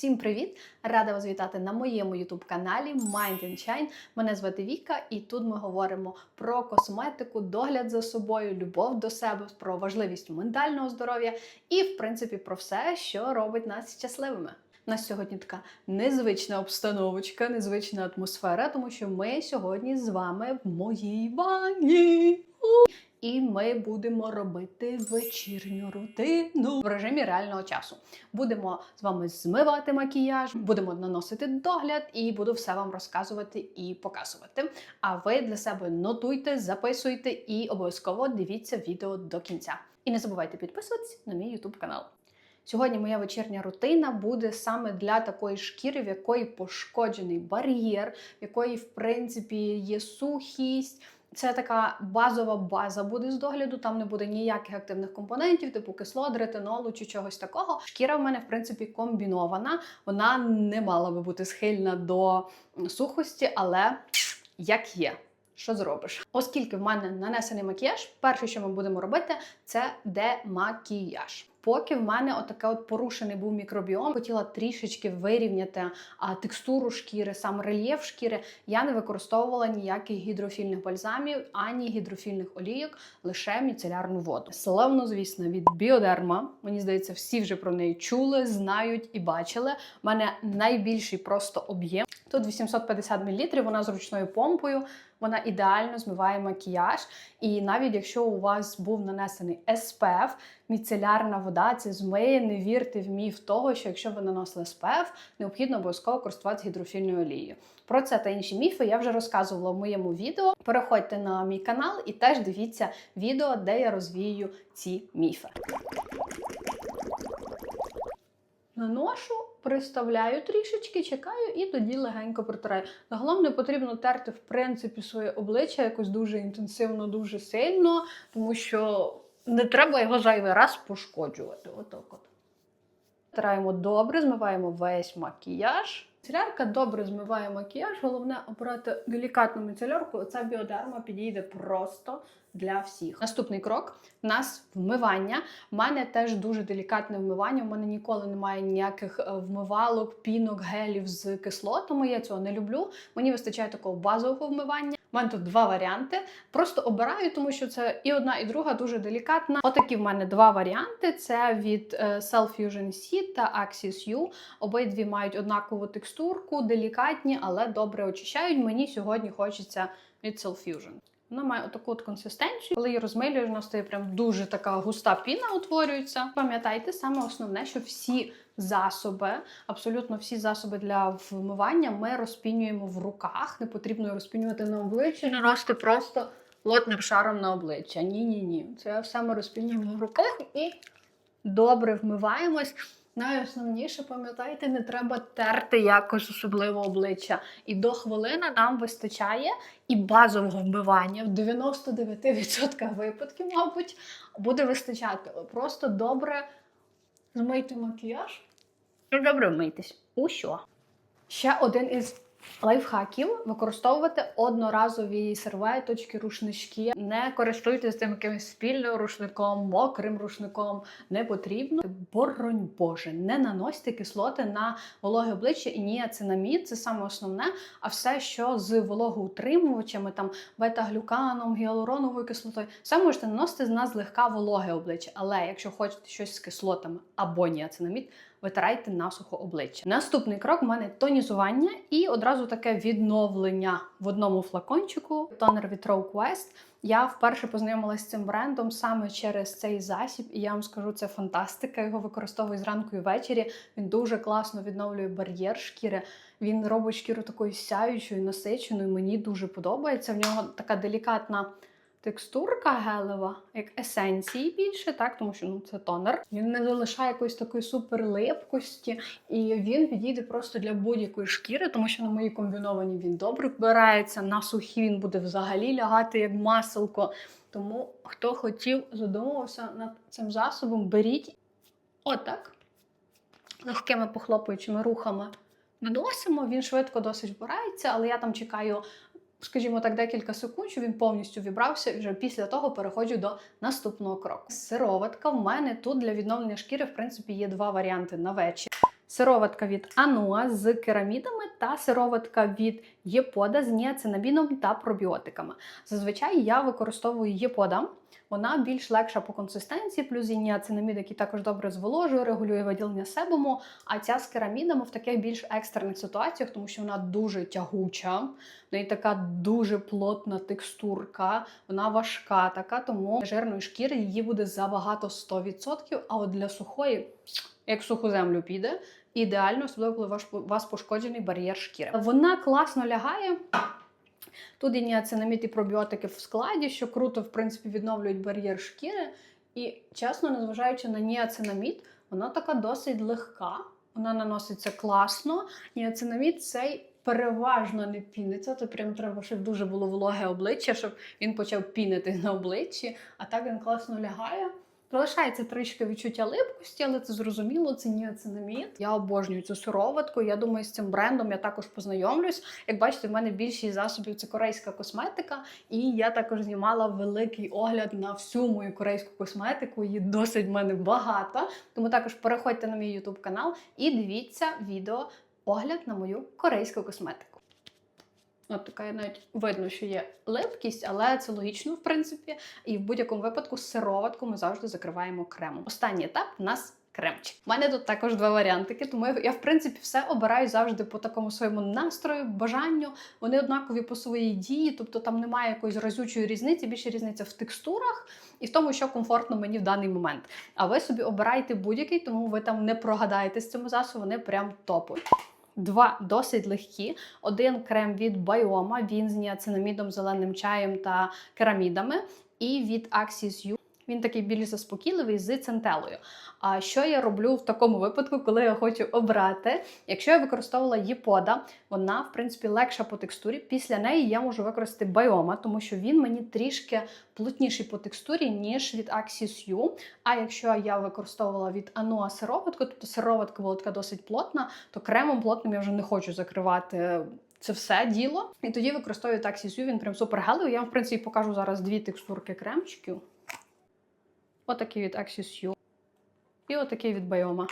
Всім привіт! Рада вас вітати на моєму youtube каналі Mind and Shine. Мене звати Віка, і тут ми говоримо про косметику, догляд за собою, любов до себе, про важливість ментального здоров'я і, в принципі, про все, що робить нас щасливими. У нас сьогодні така незвична обстановочка, незвична атмосфера, тому що ми сьогодні з вами в моїй ванні. І ми будемо робити вечірню рутину в режимі реального часу. Будемо з вами змивати макіяж, будемо наносити догляд і буду все вам розказувати і показувати. А ви для себе нотуйте, записуйте і обов'язково дивіться відео до кінця. І не забувайте підписуватись на мій YouTube канал. Сьогодні моя вечірня рутина буде саме для такої шкіри, в якої пошкоджений бар'єр, в якої, в принципі, є сухість. Це така базова база буде з догляду. Там не буде ніяких активних компонентів, типу кислот, ретинолу чи чогось такого. Шкіра в мене, в принципі, комбінована. Вона не мала би бути схильна до сухості, але як є. Що зробиш? Оскільки в мене нанесений макіяж, перше, що ми будемо робити, це демакіяж. Поки в мене отаке от порушений був мікробіом, хотіла трішечки вирівняти а, текстуру шкіри, сам рельєф шкіри, я не використовувала ніяких гідрофільних бальзамів, ані гідрофільних олійок, лише міцелярну воду. Славно, звісно, від біодерма. Мені здається, всі вже про неї чули, знають і бачили. У мене найбільший просто об'єм. Тут 850 мл, вона з ручною помпою. Вона ідеально змиває макіяж. І навіть якщо у вас був нанесений SPF, міцелярна вода це змиє, не вірте в міф того, що якщо ви наносили SPF, необхідно обов'язково користуватися гідрофільною олією. Про це та інші міфи я вже розказувала в моєму відео. Переходьте на мій канал і теж дивіться відео, де я розвію ці міфи. Наношу, приставляю трішечки, чекаю і тоді легенько протираю. Загалом не потрібно терти, в принципі, своє обличчя якось дуже інтенсивно, дуже сильно, тому що не треба його зайвий раз пошкоджувати. Отак от. Траємо добре, змиваємо весь макіяж. Міцелярка добре змиває макіяж. Головне обрати делікатну міцелярку. Оця біодерма підійде просто для всіх. Наступний крок у нас вмивання. У мене теж дуже делікатне вмивання. У мене ніколи немає ніяких е, вмивалок, пінок, гелів з кислотами. Я цього не люблю. Мені вистачає такого базового вмивання. У мене тут два варіанти. Просто обираю, тому що це і одна, і друга дуже делікатна. Отакі в мене два варіанти: це від е, Self Fusion C та Axis U. Обидві мають однакову текстурку, делікатні, але добре очищають. Мені сьогодні хочеться від Self Fusion. Вона має отаку от консистенцію. Коли її розмилюєш, вона стає прям дуже така густа піна утворюється. Пам'ятайте, саме основне, що всі засоби, абсолютно всі засоби для вмивання ми розпінюємо в руках. Не потрібно розпінювати на обличчі, наносити просто плотним шаром на обличчя. Ні-ні ні. Це все ми розпінюємо в руках і добре вмиваємось. Найосновніше, пам'ятайте, не треба терти якось особливо обличчя. І до хвилини нам вистачає і базового вмивання в 99% випадків, мабуть, буде вистачати. Просто добре змийте макіяж і добре вмийтесь. У що? Ще один із лайфхаків використовувати одноразові серветочки, рушнички. Не користуйтесь тим якимось спільним рушником, мокрим рушником. Не потрібно. Боронь Боже, не наносьте кислоти на вологе обличчя і ніацинамід, це саме основне. А все, що з вологоутримувачами, там бета-глюканом, гіалуроновою кислотою, все можете наносити на злегка вологе обличчя. Але якщо хочете щось з кислотами або ніацинамід, витирайте насухо обличчя. Наступний крок у мене тонізування і одразу таке відновлення в одному флакончику. Тонер від Rogue West. Я вперше познайомилася з цим брендом саме через цей засіб, і я вам скажу, це фантастика. Його використовую зранку і ввечері. Він дуже класно відновлює бар'єр шкіри. Він робить шкіру такою сяючою, насиченою. Мені дуже подобається. В нього така делікатна. Текстурка гелева, як есенції більше, так, тому що ну, це тонер. Він не залишає якоїсь такої суперлипкості, і він підійде просто для будь-якої шкіри, тому що на моїй комбіновані він добре вбирається, на сухі він буде взагалі лягати як маселко. Тому хто хотів, задумувався над цим засобом, беріть отак, легкими похлопуючими рухами. Наносимо, він швидко досить вбирається, але я там чекаю скажімо так, декілька секунд, що він повністю вібрався, вже після того переходжу до наступного кроку. Сироватка в мене тут для відновлення шкіри, в принципі, є два варіанти на вечір. сироватка від Ануа з керамідами та сироватка від Єпода з ніацинабіном та пробіотиками. Зазвичай я використовую Єпода. Вона більш легша по консистенції, плюс є ніацинамід, який також добре зволожує, регулює виділення себуму. А ця з керамідами в таких більш екстрених ситуаціях, тому що вона дуже тягуча, в неї така дуже плотна текстурка, вона важка така, тому жирної шкіри її буде забагато 100%, а от для сухої, як суху землю піде, ідеально, особливо коли у вас пошкоджений бар'єр шкіри. Вона класно лягає. Тут є ніацинамід і пробіотики в складі, що круто, в принципі, відновлюють бар'єр шкіри. І чесно, незважаючи на ніацинамід, вона така досить легка, вона наноситься класно. Ніацинамід цей переважно не піниться, то прям треба, щоб дуже було вологе обличчя, щоб він почав пінити на обличчі, а так він класно лягає. Залишається трішки відчуття липкості, але це зрозуміло, це ніацинамід. Я обожнюю цю сироватку. Я думаю, з цим брендом я також познайомлюсь. Як бачите, в мене більшість засобів це корейська косметика, і я також знімала великий огляд на всю мою корейську косметику. Її досить в мене багато. Тому також переходьте на мій YouTube канал і дивіться відео огляд на мою корейську косметику. От така навіть видно, що є липкість, але це логічно, в принципі. І в будь-якому випадку сироватку ми завжди закриваємо кремом. Останній етап у нас кремчик. У мене тут також два варіантики, тому я, в принципі все обираю завжди по такому своєму настрою, бажанню. Вони однакові по своїй дії, тобто там немає якоїсь разючої різниці, більше різниця в текстурах і в тому, що комфортно мені в даний момент. А ви собі обирайте будь-який, тому ви там не прогадаєте з цим засобом, вони прям топові. Два досить легкі. Один крем від Байома, він з ніацинамідом, зеленим чаєм та керамідами. І від Axis U. Він такий більш заспокійливий з центелою. А що я роблю в такому випадку, коли я хочу обрати? Якщо я використовувала Єпода, вона, в принципі, легша по текстурі. Після неї я можу використати Байома, тому що він мені трішки плотніший по текстурі, ніж від Axis U. А якщо я використовувала від Anua сироватку, тобто сироватка була така досить плотна, то кремом плотним я вже не хочу закривати. Це все діло. І тоді використовую Axis U, він прям супер гелевий. Я вам, в принципі, покажу зараз дві текстурки кремчиків. Отакий від Axis U. І отакий від Байома.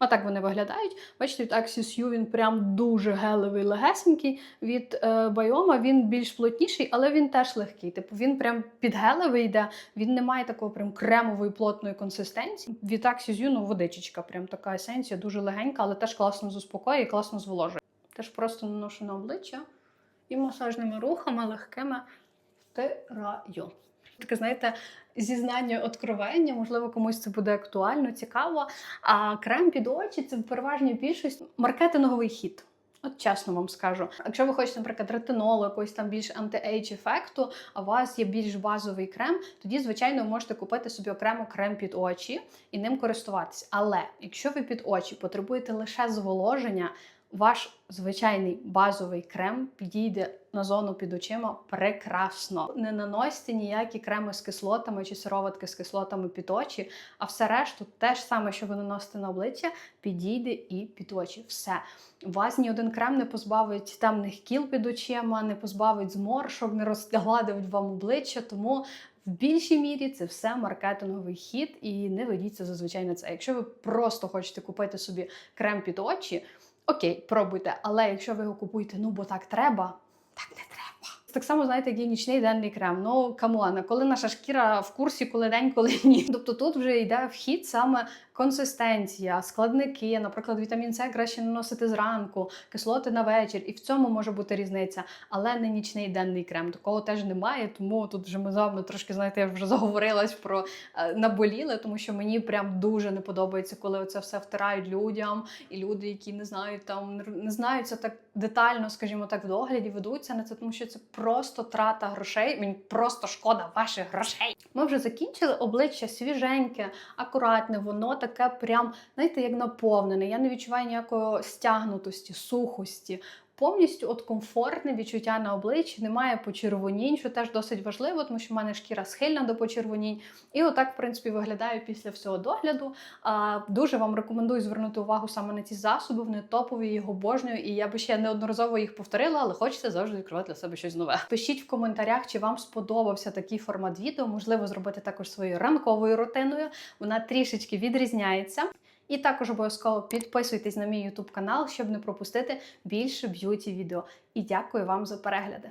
Отак вони виглядають. Бачите, від Axis U він прям дуже гелевий, легесенький. Від е, Байома він більш плотніший, але він теж легкий. Типу він прям під гелевий йде, він не має такого прям кремової плотної консистенції. Від Axis U, ну, водичечка, прям така есенція, дуже легенька, але теж класно заспокоює і класно зволожує. Теж просто наношу на обличчя і масажними рухами легкими втираю. Таке, знаєте, зізнання откровення, можливо, комусь це буде актуально, цікаво. А крем під очі це в переважній більшості маркетинговий хід. От чесно вам скажу. Якщо ви хочете, наприклад, ретинолу, якогось там більш анти-ейдж ефекту, а у вас є більш базовий крем, тоді, звичайно, ви можете купити собі окремо крем під очі і ним користуватись. Але якщо ви під очі потребуєте лише зволоження, ваш звичайний базовий крем підійде на зону під очима прекрасно. Не наносьте ніякі креми з кислотами чи сироватки з кислотами під очі, а все решту, те ж саме, що ви наносите на обличчя, підійде і під очі. Все. Вас ні один крем не позбавить темних кіл під очима, не позбавить зморшок, не розгладить вам обличчя, тому. В більшій мірі це все маркетинговий хід, і не ведіться зазвичай на це. Якщо ви просто хочете купити собі крем під очі, окей, пробуйте. Але якщо ви його купуєте, ну бо так треба, так не треба. Так само, знаєте, як є нічний денний крем. Ну камон, коли наша шкіра в курсі, коли день, коли ні. Тобто тут вже йде вхід саме консистенція, складники, наприклад, вітамін С краще наносити зранку, кислоти на вечір, і в цьому може бути різниця, але не нічний денний крем. Такого теж немає. Тому тут вже ми з вами трошки, знаєте, я вже заговорилась про е, наболіле, тому що мені прям дуже не подобається, коли це все втирають людям, і люди, які не знають там, не знаються так детально, скажімо так, в догляді, ведуться на це, тому що це просто трата грошей. Мені просто шкода ваших грошей. Ми вже закінчили обличчя свіженьке, акуратне, воно таке прям, знаєте, як наповнене. Я не відчуваю ніякої стягнутості, сухості. Повністю от комфортне відчуття на обличчі, немає почервонінь, що теж досить важливо, тому що в мене шкіра схильна до почервонінь. І отак, в принципі, виглядаю після всього догляду. А, Дуже вам рекомендую звернути увагу саме на ці засоби, вони топові, їх обожнюю. І я би ще неодноразово їх повторила, але хочеться завжди відкривати для себе щось нове. Пишіть в коментарях, чи вам сподобався такий формат відео. Можливо, зробити також своєю ранковою рутиною. Вона трішечки відрізняється. І також обов'язково підписуйтесь на мій YouTube канал, щоб не пропустити більше б'юті відео. І дякую вам за перегляди.